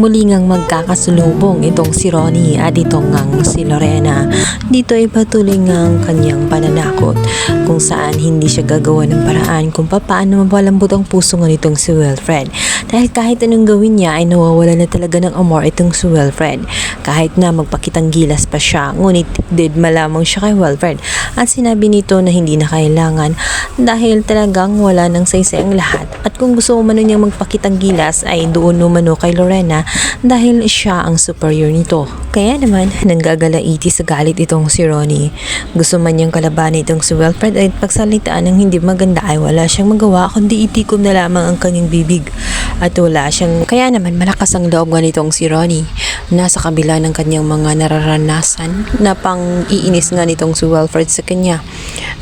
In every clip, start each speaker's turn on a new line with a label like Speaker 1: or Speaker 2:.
Speaker 1: Muli ngang magkakasulubong itong si Ronnie at itong ngang si Lorena. Dito ay patuloy ngang kanyang pananakot kung saan hindi siya gagawa ng paraan kung paano mapalambot ang puso nga nitong si Wilfred. Dahil kahit anong gawin niya ay nawawala na talaga ng amor itong si Wilfred. Kahit na magpakitang gilas pa siya, ngunit did malamang siya kay Wilfred. At sinabi nito na hindi na kailangan dahil talagang wala nang saysay ang lahat. At kung gusto man niyang magpakitang gilas ay doon umano kay Lorena dahil siya ang superior nito. Kaya naman, nanggagalaiti sa galit itong si Ronnie. Gusto man niyang kalabanin itong si Wilfred ay pagsalitaan ng hindi maganda ay wala siyang magawa kundi itikom na lamang ang kanyang bibig. At wala siyang, kaya naman malakas ang loob nga nitong si Ronnie. Nasa kabila ng kanyang mga nararanasan na pang iinis nga nitong si Wilfred sa kanya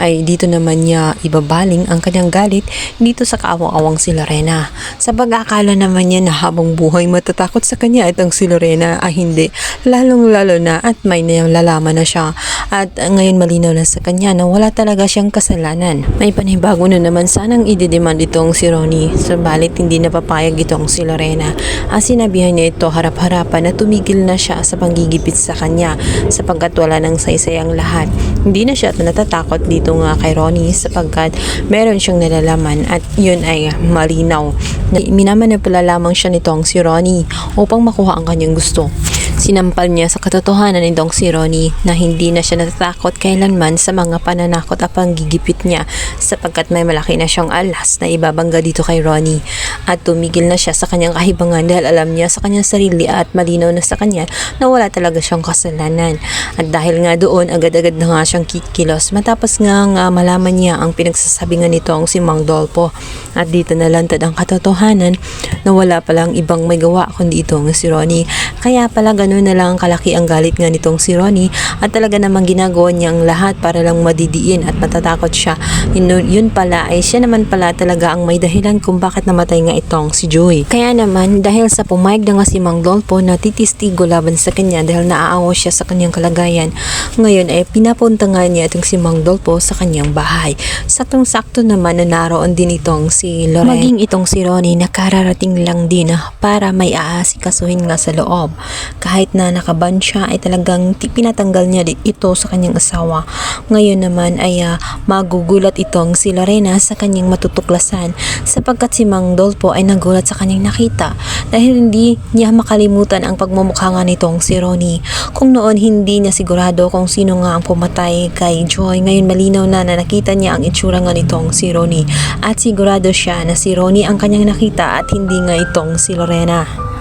Speaker 1: ay dito naman niya ibabaling ang kanyang galit dito sa kaawang-awang si Lorena. Sa pag-akala naman niya na habang buhay matatakot sa kanya itong si Lorena ay hindi. Lalong-lalo na at may nalalaman na siya at ngayon malinaw na sa kanya na wala talaga siyang kasalanan. May panibago na naman sanang ididemand itong si Ronnie sabalit hindi napapayag itong si Lorena. Ang sinabihan niya ito harap-harapan na tumigil na siya sa panggigipit sa kanya sapagkat wala nang saysay ang lahat. Hindi na siya natatakot dito nga kay Ronnie sapagkat meron siyang nalalaman at yun ay malinaw. Na minamanipula lamang siya nitong si Ronnie upang makuha ang kanyang gusto. Sinampal niya sa katotohanan nitong si Ronnie na hindi na siya natatakot kailanman sa mga pananakot at panggigipit niya sapagkat may malaki na siyang alas na ibabangga dito kay Ronnie at tumigil na siya sa kanyang kahibangan dahil alam niya sa kanyang sarili at malinaw na sa kanya na wala talaga siyang kasalanan. At dahil nga doon agad-agad na nga siyang kikilos. Matapos nga, nga malaman niya ang pinagsasabi nga nitong si Mang Dolpo. At dito nalantad ang katotohanan na wala palang ibang may gawa kundi itong si Ronnie. Kaya pala ganun na lang kalaki ang galit nga nitong si Ronnie at talaga namang ginagawa niya ang lahat para lang madidiin at matatakot siya. Yun, yun pala ay siya naman pala talaga ang may dahilan kung bakit namatay nga itong si Joey. Kaya naman dahil sa pumayag na nga si Mang Dolpo na titistigo laban sa kanya dahil naaawa siya sa kanyang kalagayan, ngayon ay pinapunta nga niya itong si Mang Dolpo sa kanyang bahay. Saktong-sakto naman na naroon din itong si Lorena. Maging itong si Ronnie nakararating lang din ah, para may aasikasuhin nga sa loob. Kahit na nakaban siya ay talagang pinatanggal niya ito sa kanyang asawa. Ngayon naman ay ah, magugulat itong si Lorena sa kanyang matutuklasan sapagkat si Mang Dolpo ay nagulat sa kanyang nakita dahil hindi niya makalimutan ang pagmumukha nga nitong si Ronnie. Kung noon hindi niya sigurado kung sino nga ang pumatay kay Joy, ngayon malinaw na na nakita niya ang itsura nga nitong si Ronnie at sigurado siya na si Ronnie ang kanyang nakita at hindi nga itong si Lorena.